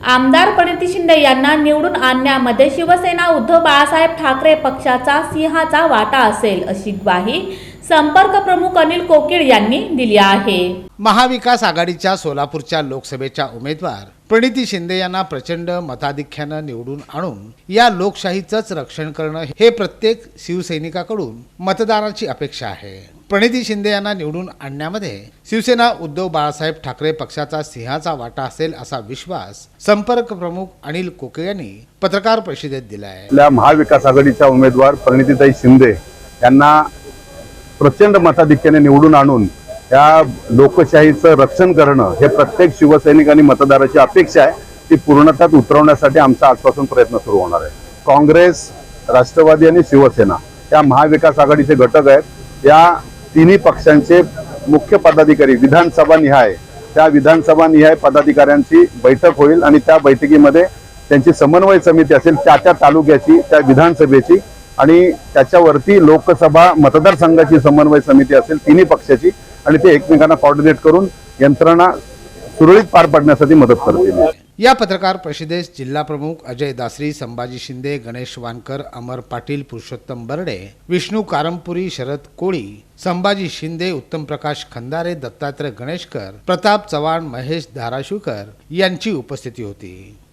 आमदार प्रणिती शिंदे यांना निवडून आणण्यामध्ये शिवसेना उद्धव बाळासाहेब ठाकरे पक्षाचा सिंहाचा वाटा असेल अशी ग्वाही संपर्क प्रमुख अनिल कोकिळ यांनी दिली आहे. महाविकास आघाडीच्या सोलापूरच्या लोकसभेच्या उमेदवार प्रणिती शिंदे यांना प्रचंड मताधिक्यानं निवडून आणून या लोकशाहीचंच रक्षण करणं हे प्रत्येक शिवसैनिकाकडून मतदानाची अपेक्षा आहे. प्रणिती शिंदे यांना निवडून आणण्यामध्ये शिवसेना उद्धव बाळासाहेब ठाकरे पक्षाचा सिंहाचा वाटा असेल असा विश्वास संपर्क प्रमुख अनिल कोके यांनी पत्रकार परिषदेत दिला आहे आपल्या महाविकास आघाडीच्या उमेदवार प्रणितीताई शिंदे यांना प्रचंड मताधिक्याने निवडून आणून या लोकशाहीचं रक्षण करणं हे प्रत्येक शिवसैनिक आणि मतदाराची अपेक्षा आहे. ती पूर्णतात उतरवण्यासाठी आमचा आजपासून प्रयत्न सुरू होणार आहे. काँग्रेस राष्ट्रवादी आणि शिवसेना या महाविकास आघाडीचे घटक आहेत. या तिन्ही पक्षांचे मुख्य पदाधिकारी विधानसभा निहाय. त्या विधानसभा निहाय पदाधिकाऱ्यांची बैठक होईल आणि त्या बैठकीमध्ये त्यांची समन्वय समिती असेल त्या त्या तालुक्याची त्या विधानसभेची आणि त्याच्यावरती लोकसभा मतदारसंघाची समन्वय समिती असेल तिन्ही पक्षाची आणि ते एकमेकांना कॉर्डिनेट करून यंत्रणा सुरळीत पार पाडण्यासाठी मदत करतील. या पत्रकार परिषदेस जिल्हा प्रमुख अजय दासरी संभाजी शिंदे गणेश वानकर अमर पाटील पुरुषोत्तम बर्डे विष्णू कारंपुरी शरद कोळी संभाजी शिंदे उत्तम प्रकाश खंदारे दत्तात्रय गणेशकर प्रताप चव्हाण महेश धाराशिवकर यांची उपस्थिती होती.